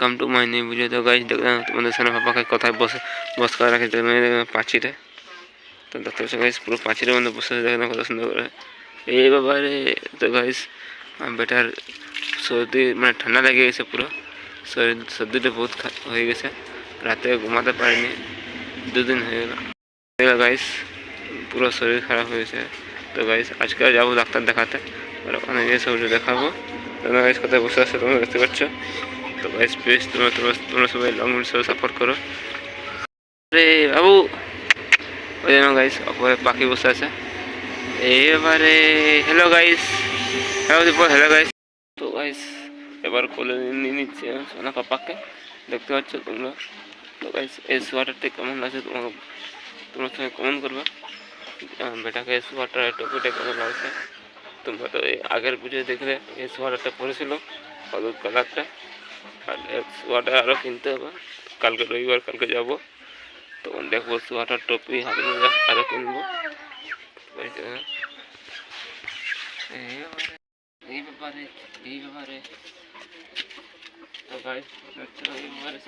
Come to my new video তো guys দেখলাম তোমাদের সামনে পাপাকে কোথায় বসে, বস করে রাখি দেখলাম পাঁচিরে তো দেখতে পাচ্ছ গাইজ পুরো পাঁচিরের মধ্যে বসে দেখলাম কত সুন্দর করে। এই বাবা রে, তো গাইজ বেটার সর্দি মানে ঠান্ডা লেগে গেছে পুরো। শরীর সর্দিটা বহুত হয়ে গেছে। রাতে ঘুমাতে পারিনি, দুদিন হয়ে গেল। গাইজ পুরো শরীর খারাপ হয়েছে। তো গাইজ আজকে যাব ডাক্তার দেখাতে। আর ওখানে গিয়ে সবটা দেখাবো। তোমরা গাইজ কোথায় বসে আছে তোমরা দেখতে পাচ্ছ? তো প্লিজ তোমরা তোমরা তোমরা সবাই লং ভিডিও সাপোর্ট করো। আরে বাবু, ওই জন্য গাইজ অপরে পাখি বসে আছে। এবারে hello guys hello Deepak hello guys তো গাইস এবার কোলে নিয়ে নিচ্ছে সোনা পাপাকে, দেখতে পাচ্ছ তোমরা? তো গাইস এই সোয়াটারটা কেমন লাগছে তোমার তোমরা সঙ্গে কমেন্ট করবে। বেটাকে এই সোয়াটার টুপিটা কেমন লাগছে? তোমরা তো আগের পুজোয় দেখলে এই সোয়াটারটা পরেছিল হলুদ কালারটা সোয়াটার আরও কিনতে হবে। কালকে রবিবার কালকে যাব। তখন দেখব সোয়াটার টুপি হাতে মোজা আরও কিনবো। এই যে, এই ব্যাপারে এই ব্যাপারে এই ব্যাপারে। তো গাইস এই ব্যাপারে